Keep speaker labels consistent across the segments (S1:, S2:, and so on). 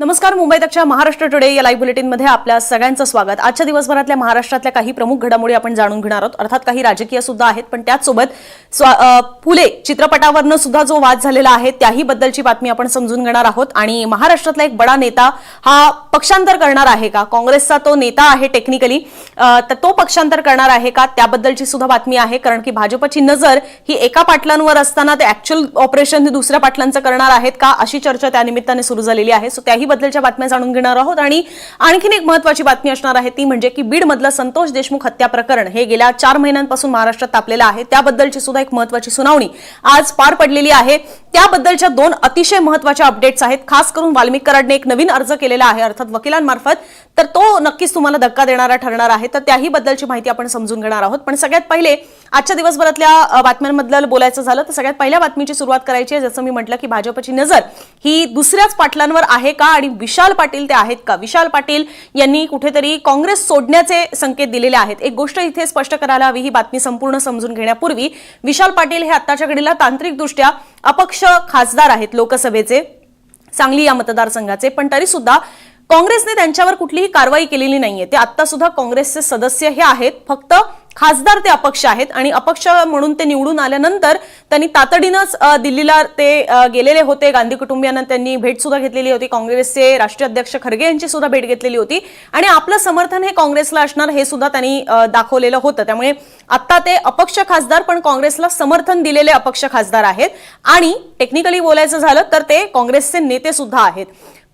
S1: नमस्कार मुंबई तकच्या महाराष्ट्र टुडे या लाईव्ह बुलेटिनमध्ये आपल्या सगळ्यांचं स्वागत. आजच्या दिवसभरातल्या महाराष्ट्रातल्या काही प्रमुख घडामोडी आपण जाणून घेणार आहोत. अर्थात काही राजकीय सुद्धा आहेत पण त्याचसोबत फुले चित्रपटावरनं सुद्धा जो वाद झालेला आहे त्याही बद्दलची बातमी आपण समजून घेणार आहोत. आणि महाराष्ट्रातला एक बडा नेता हा पक्षांतर करणार आहे का? काँग्रेसचा तो नेता आहे टेक्निकली तर तो पक्षांतर करणार आहे का? त्याबद्दलची सुद्धा बातमी आहे कारण की भाजपची नजर ही एका पाटलांवर असताना ते ऍक्च्युअल ऑपरेशन हे दुसऱ्या पाटलांचं करणार आहेत का? अशी चर्चा त्या निमित्ताने सुरू झालेली आहे. सो त्याही बद्दलच्या बातम्या जाणून घेणार आहोत. आणि आणखीन एक महत्वाची बातमी असणार आहे ती म्हणजे की बीडमधलं संतोष देशमुख हत्या प्रकरण हे गेल्या चार महिन्यांपासून महाराष्ट्रात तापलेलं आहे. त्याबद्दलची सुद्धा एक महत्वाची सुनावणी आज पार पडलेली आहे. त्याबद्दलच्या दोन अतिशय महत्त्वाच्या अपडेट्स आहेत. खास करून वाल्मिक कराडने एक नवीन अर्ज केलेला आहे. अर्थात वकिलांमार्फत तर तो नक्कीच तुम्हाला धक्का देणारा ठरणार आहे. तर त्याही बद्दलची माहिती आपण समजून घेणार आहोत. पण सगळ्यात पहिले आजच्या दिवसभरातल्या बातम्यांबद्दल बोलायचं झालं तर सगळ्यात पहिल्या बातमीची सुरुवात करायची आहे. जसं मी म्हटलं की भाजपची नजर ही दुसऱ्याच पाटलांवर आहे का आणि विशाल पाटील ते आहेत का? विशाल पाटील यांनी कुठेतरी काँग्रेस सोडण्याचे संकेत दिलेले आहेत. एक गोष्ट इथे स्पष्ट करायला हवी ही बातमी संपूर्ण समजून घेण्यापूर्वी विशाल पाटील हे आत्ताच्या घडीला तांत्रिकदृष्ट्या अपक्ष खासदार आहेत लोकसभेचे सांगली या मतदारसंघाचे. पण तरी सुद्धा काँग्रेसने त्यांच्यावर कुठलीही कारवाई केलेली नाहीये. ते आता सुद्धा काँग्रेसचे सदस्य हे आहेत. फक्त खासदार ते अपक्ष आहेत आणि अपक्ष म्हणून ते निवडून आल्यानंतर त्यांनी तातडीनंच दिल्लीला ते गेलेले होते. गांधी कुटुंबियांना त्यांनी भेट सुद्धा घेतलेली होती. काँग्रेसचे राष्ट्रीय अध्यक्ष खरगे यांची सुद्धा भेट घेतलेली होती. आणि आपलं समर्थन हे काँग्रेसला असणार हे सुद्धा त्यांनी दाखवलेलं होतं. त्यामुळे आत्ता ते अपक्ष खासदार पण काँग्रेसला समर्थन दिलेले अपक्ष खासदार आहेत. आणि टेक्निकली बोलायचं झालं तर ते काँग्रेसचे नेते सुद्धा आहेत.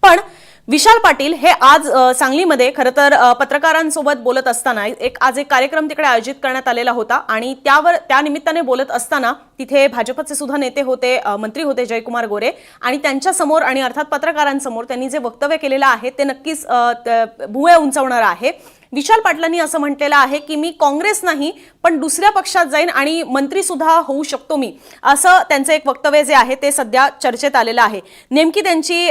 S1: पण विशाल पाटील हे आज सांगलीमध्ये खरं तर पत्रकारांसोबत बोलत असताना एक आज एक कार्यक्रम तिकडे आयोजित करण्यात आलेला होता आणि त्यावर त्या निमित्ताने बोलत असताना तिथे भाजपचे सुद्धा नेते होते मंत्री होते जयकुमार गोरे आणि त्यांच्यासमोर आणि अर्थात पत्रकारांसमोर त्यांनी जे वक्तव्य केलेलं आहे ते नक्कीच भुवे उंचावणारं आहे. विशाल पाटलांनी असं म्हटलेलं आहे की मी काँग्रेस नाही पण दुसऱ्या पक्षात जाईन आणि मंत्री सुद्धा होऊ शकतो मी. असं त्यांचं एक वक्तव्य जे आहे ते सध्या चर्चेत आलेलं आहे. नेमकी त्यांची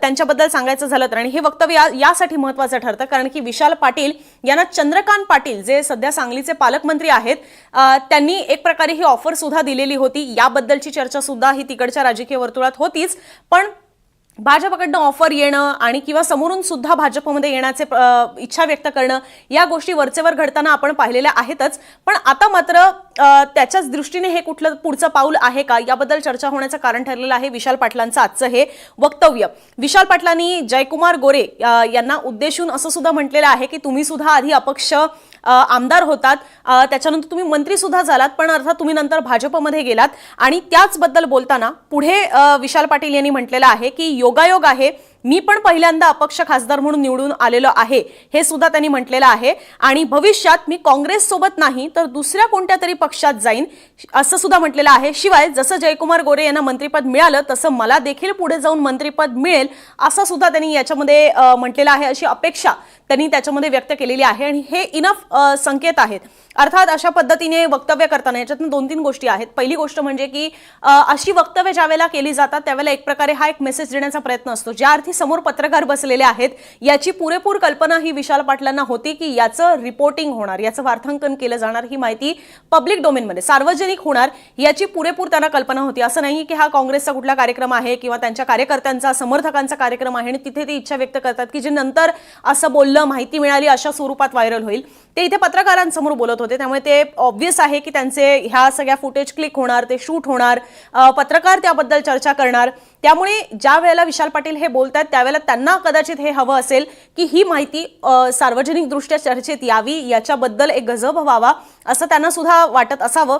S1: त्यांच्याबद्दल सांगायचं झालं तर आणि हे वक्तव्य यासाठी महत्वाचं ठरतं कारण की विशाल पाटील यांना चंद्रकांत पाटील जे सध्या सांगलीचे पालकमंत्री आहेत त्यांनी एक प्रकारे ही ऑफर सुद्धा दिलेली होती. याबद्दलची चर्चा सुद्धा ही तिकडच्या राजकीय वर्तुळात होतीच पण भाजपकडनं ऑफर येणं आणि किंवा समोरून सुद्धा भाजपमध्ये येण्याचे इच्छा व्यक्त करणं या गोष्टी वरचेवर घडताना आपण पाहिलेल्या आहेतच. पण आता मात्र त्याच्याच दृष्टीने हे कुठलं पुढचं पाऊल आहे का? याबद्दल चर्चा होण्याचं कारण ठरलेलं आहे विशाल पाटलांचं आजचं हे वक्तव्य. विशाल पाटलांनी जयकुमार गोरे यांना उद्देशून असं सुद्धा म्हटलेलं आहे की तुम्ही सुद्धा आधी अपक्ष आमदार होतात. त्याच्यानंतर तुम्ही मंत्री सुद्धा झालात पण अर्थात तुम्ही नंतर भाजपमध्ये गेलात. आणि त्याचबद्दल बोलताना पुढे विशाल पाटील यांनी म्हटलेलं आहे की योगायोग आहे. मी पण पहिल्यांदा अपक्ष खासदार म्हणून निवडून आलेलो आहे हे सुद्धा त्यांनी म्हटलेलं आहे. आणि भविष्यात मी काँग्रेस सोबत नाही तर दुसऱ्या कोणत्या तरी पक्षात जाईन असं सुद्धा म्हटलेलं आहे. शिवाय जसं जयकुमार गोरे यांना मंत्रीपद मिळालं तसं मला देखील पुढे जाऊन मंत्रीपद मिळेल असं सुद्धा त्यांनी याच्यामध्ये म्हटलेलं आहे अशी अपेक्षा त्यांनी त्याच्यामध्ये व्यक्त केलेली आहे आणि हे इनफ संकेत आहेत. अर्थात अशा पद्धतीने वक्तव्य करताना याच्यातून दोन तीन गोष्टी आहेत. पहिली गोष्ट म्हणजे की अशी वक्तव्य ज्यावेळेला केली जातात त्यावेळेला एक प्रकारे हा एक मेसेज देण्याचा प्रयत्न असतो. ज्या अर्थी समोर पत्रकार बसलेले आहेत याची पुरेपूर कल्पना ही विशाल पाटलांना होती की याचं रिपोर्टिंग होणार याचं वार्तांकन केलं जाणार ही माहिती पब्लिक डोमेनमध्ये सार्वजनिक होणार याची पुरेपूर त्यांना कल्पना होती. असं नाही की हा काँग्रेसचा कुठला कार्यक्रम आहे किंवा त्यांच्या कार्यकर्त्यांचा समर्थकांचा कार्यक्रम आहे आणि तिथे ती इच्छा व्यक्त करतात की जे नंतर असं बोललं माहिती मिळाली अशा स्वरूपात व्हायरल होईल. ते इथे पत्रकारांसमोर बोलत होते. त्यामुळे ते ऑब्व्हियस आहे की त्यांचे ह्या सगळ्या फुटेज क्लिक होणार ते शूट होणार. पत्रकार त्याबद्दल चर्चा करणार. त्यामुळे ज्या वेळेला विशाल पाटील हे बोलत आहेत त्यावेळेला त्यांना कदाचित हे हवं असेल की ही माहिती सार्वजनिकदृष्ट्या चर्चेत यावी याच्याबद्दल एक गजब व्हावा असं त्यांना सुद्धा वाटत असावं.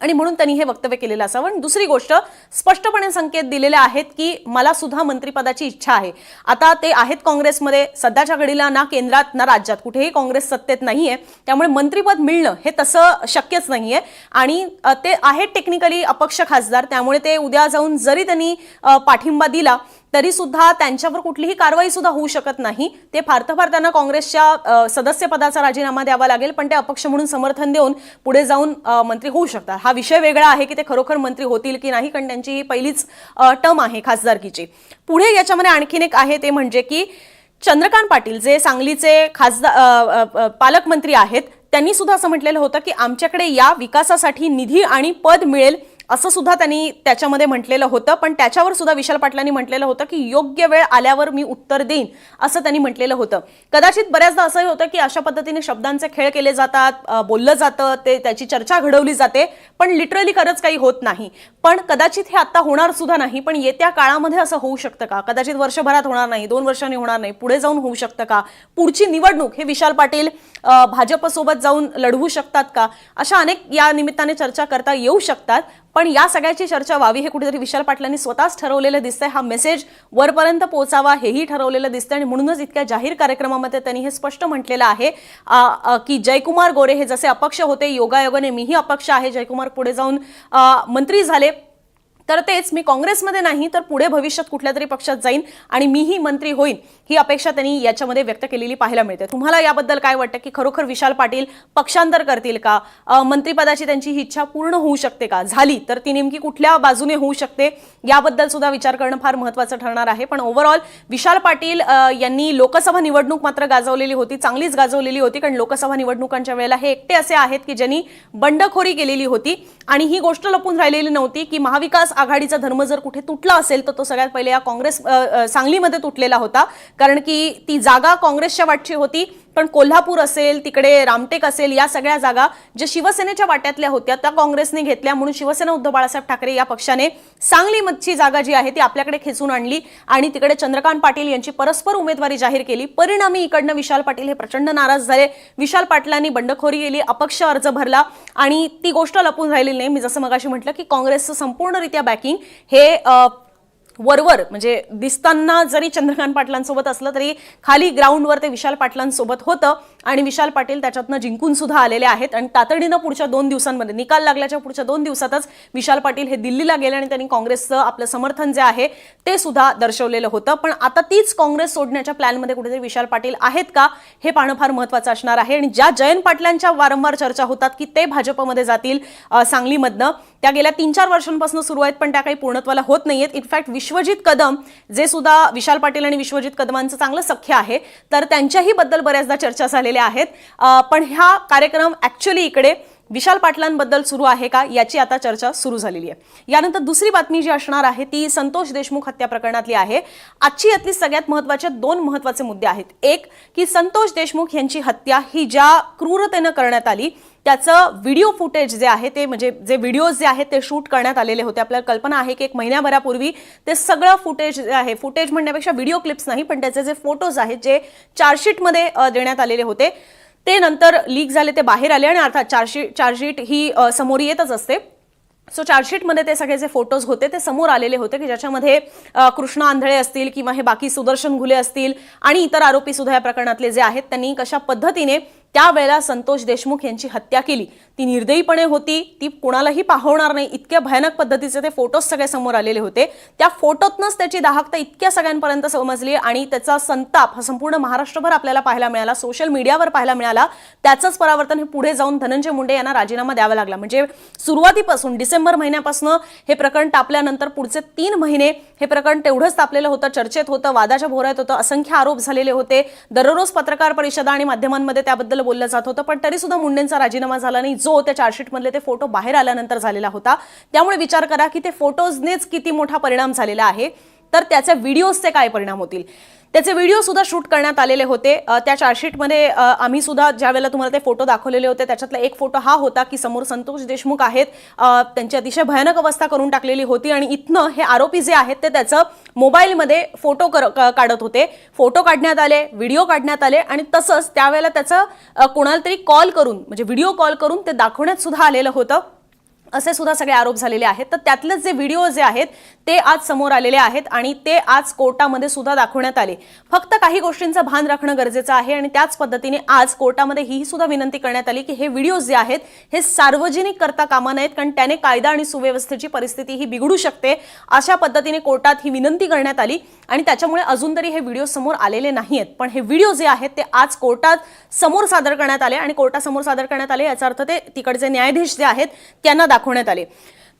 S1: आणि म्हणून त्यांनी हे वक्तव्य केलेलं असावं. आणि दुसरी गोष्ट स्पष्टपणे संकेत दिलेले आहेत की मला सुद्धा मंत्रिपदाची इच्छा आहे. आता ते आहेत काँग्रेसमध्ये सध्याच्या घडीला ना केंद्रात ना राज्यात. कुठेही काँग्रेस सत्तेत नाहीये. त्यामुळे मंत्रिपद मिळणं हे तसं शक्यच नाहीये. आणि ते आहेत टेक्निकली अपक्ष खासदार. त्यामुळे ते उद्या जाऊन जरी त्यांनी पाठिंबा दिला तरी सुद्धा त्यांच्यावर कुठलीही कारवाई सुद्धा होऊ शकत नाही. ते फार फार त्यांना काँग्रेसच्या सदस्यपदाचा राजीनामा द्यावा लागेल पण ते अपक्ष म्हणून समर्थन देऊन पुढे जाऊन मंत्री होऊ शकतात. हा विषय वेगळा आहे की ते खरोखर मंत्री होतील की नाही कारण त्यांची ही पहिलीच टर्म आहे खासदारकीची. पुढे याच्यामध्ये आणखीन एक आहे ते म्हणजे की चंद्रकांत पाटील जे सांगलीचे खासदार पालकमंत्री आहेत त्यांनी सुद्धा असं म्हटलेलं होतं की आमच्याकडे या विकासासाठी निधी आणि पद मिळेल असं सुद्धा त्यांनी त्याच्यामध्ये म्हटलेलं होतं. पण त्याच्यावर सुद्धा विशाल पाटलांनी म्हटलेलं होतं की योग्य वेळ आल्यावर मी उत्तर देईन असं त्यांनी म्हटलेलं होतं. कदाचित बऱ्याचदा असंही होतं की अशा पद्धतीने शब्दांचे खेळ केले जातात बोललं जातं ते त्याची चर्चा घडवली जाते पण लिटरली खरंच काही होत नाही. पण कदाचित हे आता होणार सुद्धा नाही पण येत्या काळामध्ये असं होऊ शकतं का? कदाचित वर्षभरात होणार नाही दोन वर्षांनी होणार नाही पुढे जाऊन होऊ शकतं का? पुढची निवडणूक हे विशाल पाटील भाजपसोबत जाऊन लढवू शकतात का? अशा अनेक या निमित्ताने चर्चा करता येऊ शकतात पण या सगळ्याची चर्चा व्हावी हे कुठेतरी विशाल पाटलांनी स्वतःच ठरवलेलं दिसतंय. हा मेसेज वरपर्यंत पोहोचावा हेही ठरवलेलं दिसतंय आणि म्हणूनच इतक्या जाहीर कार्यक्रमामध्ये त्यांनी हे स्पष्ट म्हटलेलं आहे. की जयकुमार गोरे हे जसे अपक्ष होते योगायोगाने मीही अपक्ष आहे. जयकुमार पुढे जाऊन मंत्री झाले. तर तेच मी काँग्रेसमध्ये नाही तर पुढे भविष्यात कुठल्या तरी पक्षात जाईन आणि मीही मंत्री होईन ही अपेक्षा त्यांनी याच्यामध्ये व्यक्त केलेली पाहायला मिळते. तुम्हाला याबद्दल काय वाटतं की खरोखर विशाल पाटील पक्षांतर करतील का? मंत्रीपदाची मंत्रिपदाची त्यांची ही इच्छा पूर्ण होऊ शकते का? झाली तर ती नेमकी कुठल्या बाजूने होऊ शकते? याबद्दल सुद्धा विचार करणं फार महत्त्वाचं ठरणार आहे. पण ओव्हरऑल विशाल पाटील यांनी लोकसभा निवडणूक मात्र गाजवलेली होती चांगलीच गाजवलेली होती कारण लोकसभा निवडणुकांच्या वेळेला हे एकटे असे आहेत की ज्यांनी बंडखोरी केलेली होती. आणि ही गोष्ट लपून राहिलेली नव्हती की महाविकास आघाडीचा धर्म जर कुठे तुटला असेल तर तो सगळ्यात पहिले या काँग्रेस सांगलीमध्ये तुटलेला होता. कारण की ती जागा काँग्रेसच्या वाटची होती. पण कोल्हापूर असेल तिकडे रामटेक असेल या सगळ्या जागा ज्या शिवसेनेच्या वाट्यातल्या होत्या त्या काँग्रेसने घेतल्या. म्हणून शिवसेना उद्धव बाळासाहेब ठाकरे या पक्षाने सांगलीमधची जागा जी आहे ती आपल्याकडे खेचून आणली आणि तिकडे चंद्रकांत पाटील यांची परस्पर उमेदवारी जाहीर केली. परिणामी इकडनं विशाल पाटील हे प्रचंड नाराज झाले. विशाल पाटलांनी बंडखोरी केली अपक्ष अर्ज भरला आणि ती गोष्ट लपून राहिलेली नाही. मी जसं मगाशी म्हटलं की काँग्रेसचं संपूर्णरित्या बॅकिंग हे वरवर म्हणजे दिसताना जरी चंद्रकांत पाटलांसोबत असलं तरी खाली ग्राउंडवर ते विशाल पाटलांसोबत होतं आणि विशाल पाटील त्याच्यातनं जिंकून सुद्धा आलेले आहेत. आणि तातडीनं पुढच्या दोन दिवसांमध्ये निकाल लागल्याच्या पुढच्या दोन दिवसातच विशाल पाटील हे दिल्लीला गेले आणि त्यांनी काँग्रेसचं आपलं समर्थन जे आहे ते सुद्धा दर्शवलेलं होतं. पण आता तीच काँग्रेस सोडण्याच्या प्लॅनमध्ये कुठेतरी विशाल पाटील आहेत का हे पाहणं फार महत्त्वाचं असणार आहे. आणि ज्या जयंत पाटलांच्या वारंवार चर्चा होतात की ते भाजपमध्ये जातील सांगलीमधनं त्या गेल्या तीन चार वर्षांपासून सुरू आहेत पण त्या काही पूर्णत्वाला होत नाहीयेत. इनफॅक्ट विश्वजित कदम जे सुद्धा विशाल पाटील आणि विश्वजित कदमांचं चांगलं सख्य आहे तर त्यांच्याही बद्दल बऱ्याचदा चर्चा झालेल्या आहेत. पण हा कार्यक्रम ॲक्च्युली इकडे विशाल पाटलांबद्दल सुरू आहे का? याची आता चर्चा सुरू झालेली आहे. यानंतर दुसरी बातमी जी असणार आहे ती संतोष देशमुख हत्या प्रकरणातली आहे. आजची यातली सगळ्यात महत्त्वाचे दोन महत्त्वाचे मुद्दे आहेत. एक की संतोष देशमुख यांची हत्या ही ज्या क्रूरतेनं करण्यात आली त्याचं व्हिडिओ फुटेज जे आहे ते म्हणजे जे व्हिडिओज जे आहेत ते शूट करण्यात आलेले होते. आपल्याला कल्पना आहे की एक महिन्याभरापूर्वी ते सगळं फुटेज जे आहे फुटेज म्हणण्यापेक्षा व्हिडिओ क्लिप्स नाही पण त्याचे जे फोटोज आहेत जे चार्जशीटमध्ये देण्यात आलेले होते ते नंतर लीक झाले ते बाहेर आले आणि अर्थात चार्जशीट चार्जशीट ही समोर येतच असते. सो चार्जशीटमध्ये ते सगळे जे फोटोज होते ते समोर आलेले होते की ज्याच्यामध्ये कृष्ण कृष्णा आंधळे असतील किंवा हे बाकी सुदर्शन घुले असतील आणि इतर आरोपी सुद्धा या प्रकरणातले जे आहेत त्यांनी कशा पद्धतीने त्यावेळेला संतोष देशमुख यांची हत्या केली. ती निर्दयीपणे होती. ती कुणालाही पाहवणार नाही. इतक्या भयानक पद्धतीचे ते फोटोज सगळे समोर आलेले होते. त्या फोटोतनंच त्याची दाहकता इतक्या सगळ्यांपर्यंत समजली आणि त्याचा संताप हा संपूर्ण महाराष्ट्रभर आपल्याला पाहायला मिळाला. सोशल मीडियावर पाहायला मिळाला. त्याचंच परावर्तन हे पुढे जाऊन धनंजय मुंडे यांना राजीनामा द्यावा लागला. म्हणजे सुरुवातीपासून डिसेंबर महिन्यापासून हे प्रकरण तापल्यानंतर पुढचे तीन महिने हे प्रकरण तेवढंच तापलेलं होतं. चर्चेत होतं वादाच्या भोऱ्यात होतं. असंख्य आरोप झालेले होते. दररोज पत्रकार परिषदा आणि माध्यमांमध्ये त्याबद्दल बोललं जात होतं पण तरी सुद्धा मुंडेंचा राजीनामा झाला नाही. जो त्या चार्जशीटमधले ते फोटो बाहेर आल्यानंतर झालेला होता. त्यामुळे विचार करा की ते फोटोजनेच किती मोठा परिणाम झालेला आहे. तर त्याच्या व्हिडिओजचे काय परिणाम होतील? त्याचे व्हिडिओ सुद्धा शूट करण्यात आलेले होते. त्या चार्जशीटमध्ये आम्हीसुद्धा आम्ही सुद्धा ज्या वेळेला तुम्हाला ते फोटो दाखवलेले होते त्याच्यातला एक फोटो हा होता की समोर संतोष देशमुख आहेत. त्यांची अतिशय भयानक अवस्था करून टाकलेली होती आणि इथनं हे आरोपी जे आहेत ते त्याचं मोबाईलमध्ये फोटो कर काढत होते. फोटो काढण्यात आले व्हिडिओ काढण्यात आले आणि तसंच त्यावेळेला त्याचं कोणाला तरी कॉल करून म्हणजे व्हिडिओ कॉल करून ते दाखवण्यात सुद्धा आलेलं होतं. असे सुद्धा सगळे आरोप झालेले आहेत. तर त्यातलेच जे व्हिडिओ जे आहेत ते आज समोर आलेले आहेत आणि ते आज कोर्टामध्ये सुद्धा दाखवण्यात आले. फक्त काही गोष्टींचं भान राखणं गरजेचं आहे आणि त्याच पद्धतीने आज कोर्टामध्ये ही सुद्धा विनंती करण्यात आली की हे व्हिडिओ जे आहेत हे सार्वजनिक करता कामा नयेत कारण त्याने कायदा आणि सुव्यवस्थेची परिस्थिती ही बिघडू शकते अशा पद्धतीने कोर्टात ही विनंती करण्यात आली आणि त्याच्यामुळे अजून तरी हे व्हिडिओ समोर आलेले नाही आहेत पण हे व्हिडिओ जे आहेत ते आज कोर्टात समोर सादर करण्यात आले आणि कोर्टासमोर सादर करण्यात आले याचा अर्थ ते तिकडचे न्यायाधीश जे आहेत त्यांना दाखव दाखवण्यात आले.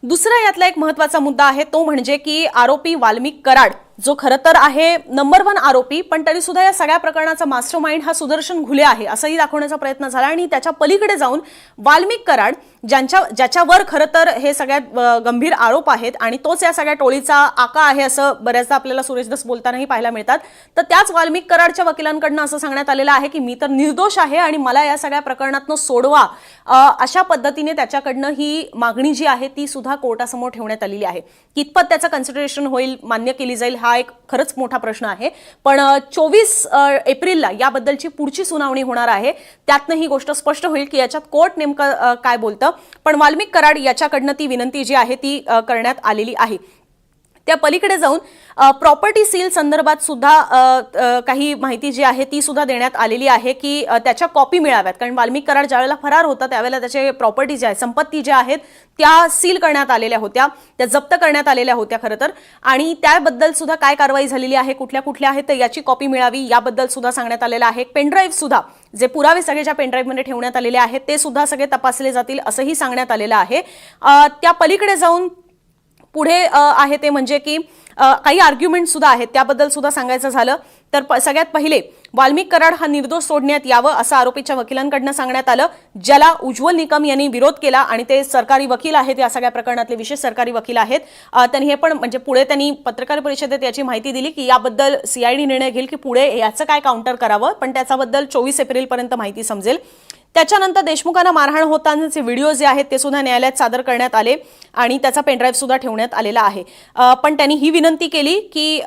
S1: दुसरा यातला एक महत्त्वाचा मुद्दा आहे तो म्हणजे की आरोपी वाल्मिक कराड जो खरं तर आहे नंबर वन आरोपी पण तरी सुद्धा या सगळ्या प्रकरणाचा मास्टर माइंड हा सुदर्शन घुले आहे असंही दाखवण्याचा प्रयत्न झाला. आणि त्याच्या पलीकडे जाऊन वाल्मिक कराड ज्यांच्या ज्याच्यावर खरं तर हे सगळ्यात गंभीर आरोप आहेत आणि तोच या सगळ्या टोळीचा आका आहे असं बऱ्याचदा आपल्याला सुरेश दस बोलतानाही पाहायला मिळतात. तर त्याच वाल्मिक कराडच्या वकिलांकडनं असं सांगण्यात आलेलं आहे की मी तर निर्दोष आहे आणि मला या सगळ्या प्रकरणातनं सोडवा. अशा पद्धतीने त्याच्याकडनं ही मागणी जी आहे ती सुद्धा कोर्टासमोर ठेवण्यात आलेली आहे. कितपत त्याचं कन्सिडरेशन होईल मान्य केली जाईल हा एक खरंच मोठा प्रश्न आहे. पण चोवीस एप्रिलला याबद्दलची पुढची सुनावणी होणार आहे. त्यातनं ही गोष्ट स्पष्ट होईल की याच्यात कोर्ट नेमकं काय बोलतं. पण वाल्मिक कराड याच्याकडनं ती विनंती जी आहे ती करण्यात आलेली आहे. त्या पलीकडे जाऊन प्रॉपर्टी सील संदर्भात सुद्धा काही माहिती जी आहे ती सुद्धा देण्यात आलेली आहे की त्याच्या कॉपी मिळाव्यात. कारण वाल्मिक कराड ज्यावेळेला फरार होता त्यावेळेला त्याचे प्रॉपर्टी ज्या आहे संपत्ती ज्या आहेत त्या सील करण्यात आलेल्या होत्या. त्या जप्त करण्यात आलेल्या होत्या खरं तर. आणि त्याबद्दल सुद्धा काय कारवाई झालेली आहे कुठल्या कुठल्या आहेत तर याची कॉपी मिळावी याबद्दल सुद्धा सांगण्यात आलेलं आहे. पेनड्राईव्ह सुद्धा जे पुरावे सगळे ज्या पेनड्राईव्हमध्ये ठेवण्यात आलेले आहेत ते सुद्धा सगळे तपासले जातील असंही सांगण्यात आलेलं आहे. त्या पलीकडे जाऊन पुढे आहे ते म्हणजे की काही आर्ग्युमेंट सुद्धा आहेत. त्याबद्दल सुद्धा सांगायचं झालं तर प- सगळ्यात पहिले वाल्मिक कराड हा निर्दोष सोडण्यात यावं असं आरोपीच्या वकिलांकडनं सांगण्यात आलं ज्याला उज्ज्वल निकम यांनी विरोध केला आणि ते सरकारी वकील आहेत या सगळ्या प्रकरणातले विशेष सरकारी वकील आहेत. त्यांनी हे पण म्हणजे पुढे त्यांनी पत्रकार परिषदेत याची माहिती दिली की याबद्दल सीआयडी निर्णय घेईल की पुढे याचं काय काउंटर करावं पण त्याच्याबद्दल चोवीस एप्रिलपर्यंत माहिती समजेल. त्याच्यानंतर देशमुखांना मारहाण होतानाचे व्हिडिओ जे आहेत ते सुद्धा न्यायालयात सादर करण्यात आले आणि त्याचा पेनड्राईव्ह सुद्धा ठेवण्यात आलेला आहे. पण त्यांनी ही विनंती केली की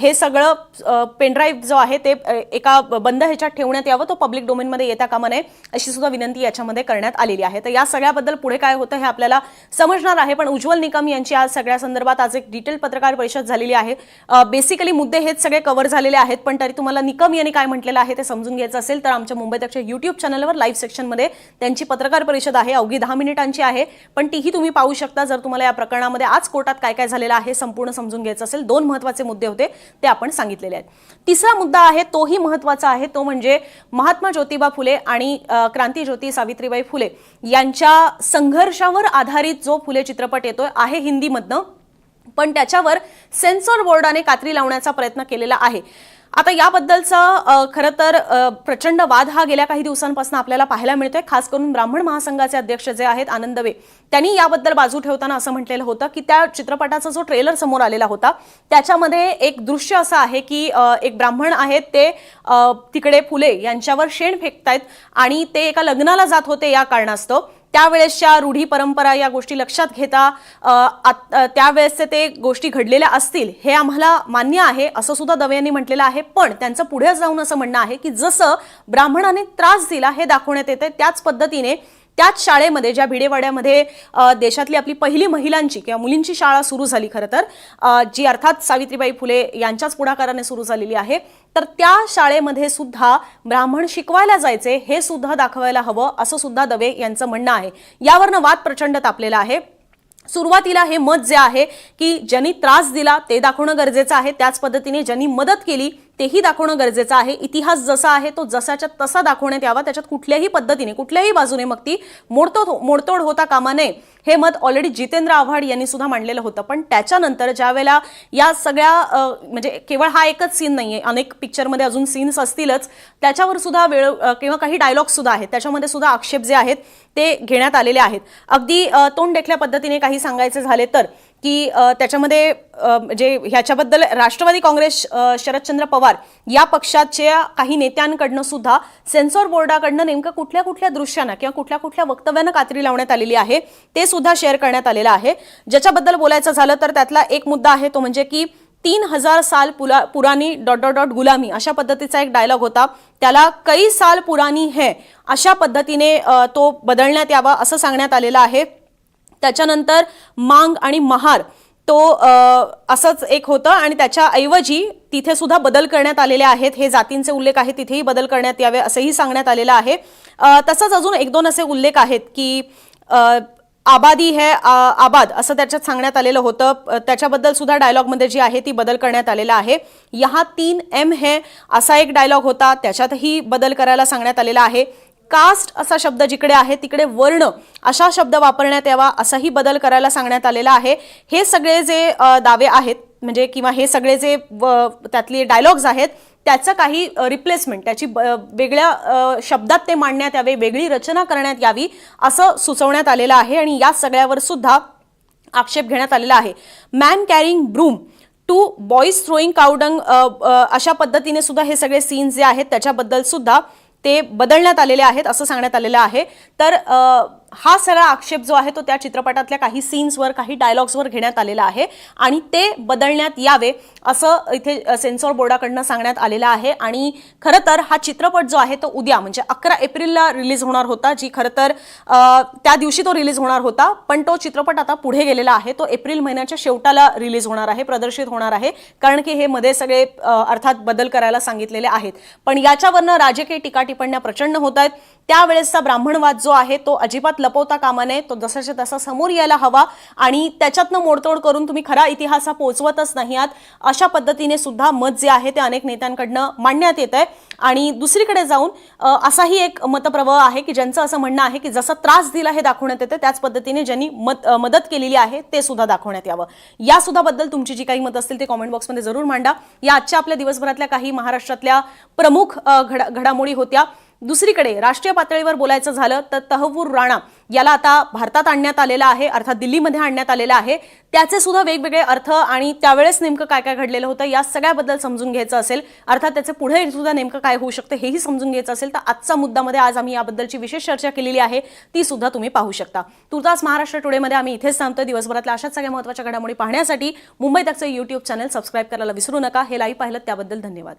S1: हे सगळं पेनड्राईव्ह जो आहे ते एका बंद ह्याच्यात ठेवण्यात यावं तो पब्लिक डोमेनमध्ये येता कामा नये अशी सुद्धा विनंती याच्यामध्ये करण्यात आलेली आहे. तर या सगळ्याबद्दल पुढे काय होतं हे आपल्याला समजणार आहे पण उज्ज्वल निकम यांची आज सगळ्या संदर्भात आज एक डिटेल पत्रकार परिषद झालेली आहे. बेसिकली मुद्दे हेच सगळे कव्हर झालेले आहेत पण तरी तुम्हाला निकम यांनी काय म्हटलेलं आहे ते समजून घ्यायचं असेल तर आमच्या मुंबई तकच्या युट्यूब चॅनलवर लाईव्ह सेक्शनमध्ये त्यांची पत्रकार परिषद आहे अवघी दहा मिनिटांची आहे. पण तीही तुम्ही पाहू शकता जर तुम्हाला या प्रकरणामध्ये आज कोर्टात काय काय झालेलं आहे संपूर्ण समजून घ्यायचं असेल. दोन महत्त्वाचे मुद्दे होते ते आपण सांगितलेले आहेत. तिसरा मुद्दा आहे तोही महत्त्वाचा आहे तो म्हणजे महात्मा ज्योतिबा फुले आणि क्रांती ज्योती सावित्रीबाई फुले यांच्या संघर्षावर आधारित जो फुले चित्रपट येतोय आहे हिंदीमधनं. पण त्याच्यावर सेन्सॉर बोर्डाने कात्री लावण्याचा प्रयत्न केलेला आहे. आता याबद्दलचा खरं तर प्रचंड वाद हा गेल्या काही दिवसांपासून आपल्याला पाहायला मिळतोय. खास करून ब्राह्मण महासंघाचे अध्यक्ष जे आहेत आनंदवे त्यांनी याबद्दल बाजू ठेवताना असं म्हटलेलं होतं की त्या चित्रपटाचा जो ट्रेलर समोर आलेला होता त्याच्यामध्ये एक दृश्य असं आहे की एक ब्राह्मण आहेत ते तिकडे फुले यांच्यावर शेण फेकतायत आणि ते एका लग्नाला जात होते या कारणास्तव. त्यावेळेसच्या रूढी परंपरा या गोष्टी लक्षात घेता त्यावेळेसचे ते गोष्टी घडलेल्या असतील हे आम्हाला मान्य आहे असं सुद्धा दवे यांनी म्हटलेलं आहे. पण त्यांचं पुढे जाऊन असं म्हणणं आहे की जसं ब्राह्मणाने त्रास दिला हे दाखवण्यात येते त्याच पद्धतीने त्याच शाळेमध्ये ज्या भिडेवाड्यामध्ये देशातली आपली पहिली महिलांची किंवा मुलींची शाळा सुरू झाली खरं तर जी अर्थात सावित्रीबाई फुले यांच्याच पुढाकाराने सुरू झालेली आहे तर त्या शाळेमध्ये सुद्धा ब्राह्मण शिकवायला जायचे हे सुद्धा दाखवायला हवं असं सुद्धा दवे यांचं म्हणणं आहे. यावरनं वाद प्रचंड तापलेला आहे. सुरुवातीला हे मत जे आहे की ज्यांनी त्रास दिला ते दाखवणं गरजेचं आहे. त्याच पद्धतीने ज्यांनी मदत केली तेही दाखवणं गरजेचं आहे. इतिहास जसा आहे तो जसाच्या तसा दाखवण्यात यावा. त्याच्यात कुठल्याही पद्धतीने कुठल्याही बाजूने मग ती मोडतोड मोडतोड होता कामा नये. हे मत ऑलरेडी जितेंद्र आव्हाड यांनी सुद्धा मांडलेलं होतं. पण त्याच्यानंतर ज्यावेळेला या सगळ्या म्हणजे केवळ हा एकच सीन नाही आहे अनेक पिक्चरमध्ये अजून सीन्स असतीलच. त्याच्यावर सुद्धा वेळ किंवा काही डायलॉग सुद्धा आहेत. त्याच्यामध्ये सुद्धा आक्षेप जे आहेत ते घेण्यात आलेले आहेत. अगदी तोंड देखल्या पद्धतीने काही सांगायचे झाले तर की त्याच्यामध्ये जे म्हणजे ह्याच्याबद्दल राष्ट्रवादी काँग्रेस शरदचंद्र पवार या पक्षाच्या काही नेत्यांकडनं सुद्धा सेन्सॉर बोर्डाकडनं नेमकं कुठल्या कुठल्या दृश्यानं किंवा कुठल्या कुठल्या वक्तव्यानं कात्री लावण्यात आलेली आहे ते सुद्धा शेअर करण्यात आलेलं आहे. ज्याच्याबद्दल बोलायचं झालं तर त्यातला एक मुद्दा आहे तो म्हणजे की तीन हजार साल पुला पुरानी डॉट डॉट डॉट गुलामी अशा पद्धतीचा एक डायलॉग होता. त्याला कई साल पुरानी है अशा पद्धतीने तो बदलण्यात यावा असं सांगण्यात आलेलं आहे. त्याच्यानंतर मांग आणि महार तो असंच एक होतं आणि त्याच्याऐवजी तिथे सुद्धा बदल करण्यात आलेले आहेत. हे जातींचे उल्लेख आहेत तिथेही बदल करण्यात यावे असंही सांगण्यात आलेलं आहे. तसंच अजून एक दोन असे उल्लेख आहेत की आबादी है आबाद असं त्याच्यात सांगण्यात आलेलं होतं. त्याच्याबद्दल सुद्धा डायलॉगमध्ये जी आहे ती बदल करण्यात आलेला आहे. यहा तीन एम है असा एक डायलॉग होता त्याच्यातही बदल करायला सांगण्यात आलेला आहे. कास्ट असा शब्द जिकडे आहे तिकडे वर्ण अशा शब्द वापरण्यात यावा असाही बदल करायला सांगण्यात आलेला आहे. हे सगळे जे दावे आहेत म्हणजे किंवा हे सगळे जे व- त्यातले डायलॉग्स आहेत त्याचं काही रिप्लेसमेंट त्याची ब- वेगळ्या शब्दात ते मांडण्यात यावे वेगळी रचना करण्यात यावी असं सुचवण्यात आलेलं आहे आणि या सगळ्यावर सुद्धा आक्षेप घेण्यात आलेला आहे. Man carrying broom two boys throwing cow dung अशा पद्धतीने सुद्धा हे सगळे सीन्स जे आहेत त्याच्याबद्दल सुद्धा ते बदलण्यात आलेले आहेत असं सांगण्यात आलेलं आहे. तर हा सगळा आक्षेप जो आहे तो त्या चित्रपटातल्या काही सीन्सवर काही डायलॉग्सवर घेण्यात आलेला आहे आणि ते बदलण्यात यावे असं इथे सेन्सॉर बोर्डाकडनं सांगण्यात आलेलं आहे. आणि खरं तर हा चित्रपट जो आहे तो उद्या म्हणजे अकरा एप्रिलला रिलीज होणार होता जी खरं तर त्या दिवशी तो रिलीज होणार होता पण तो चित्रपट आता पुढे गेलेला आहे. तो एप्रिल महिन्याच्या शेवटाला रिलीज होणार आहे प्रदर्शित होणार आहे कारण की हे मध्ये सगळे अर्थात बदल करायला सांगितलेले आहेत. पण याच्यावरनं राजकीय टीका टिप्पण्या प्रचंड होत आहेत. त्यावेळेसचा ब्राह्मणवाद जो आहे तो अजिबात लपवता कामा नये. तो जसाच्या तसा समोर यायला हवा आणि त्याच्यातनं मोडतोड करून तुम्ही खरा इतिहास हा पोचवतच नाही आहात. अशा पद्धतीने सुद्धा मत जे आहे ते अनेक नेत्यांकडनं मांडण्यात येत आहे. आणि दुसरीकडे जाऊन असाही एक मतप्रवाह आहे की ज्यांचं असं म्हणणं आहे की जसा त्रास दिला हे दाखवण्यात येतं त्याच पद्धतीने ज्यांनी मत मदत केलेली आहे ते सुद्धा दाखवण्यात यावं. या सुद्धा बद्दल तुमची जी काही मत असतील ते कॉमेंट बॉक्समध्ये जरूर मांडा. या आजच्या आपल्या दिवसभरातल्या काही महाराष्ट्रातल्या प्रमुख घडा घडामोडी होत्या. दुसरीकडे राष्ट्रीय पातळीवर बोलायचं झालं तर तहवूर राणा याला आता भारतात आणण्यात आलेला आहे अर्थात दिल्लीमध्ये आणण्यात आलेला आहे. त्याचे सुद्धा वेगवेगळे अर्थ आणि त्यावेळेस नेमकं काय काय घडलेलं होतं या सगळ्याबद्दल समजून घ्यायचं असेल. अर्थात त्याचे पुढे सुद्धा नेमकं काय होऊ शकतं हेही समजून घ्यायचं असेल तर आजचा मुद्दामध्ये आज आम्ही याबद्दलची विशेष चर्चा केलेली आहे. ती सुद्धा तुम्ही पाहू शकता. तुर्तास महाराष्ट्र टुडेमध्ये आम्ही इथेच थांबतो दिवसभरातल्या अशाच सगळ्या महत्त्वाच्या घडामोडी पाहण्यासाठी मुंबई तकचं यूट्यूब चॅनल सबस्क्राईब करायला विसरू नका. हे लाईव्ह पाहिलं त्याबद्दल धन्यवाद.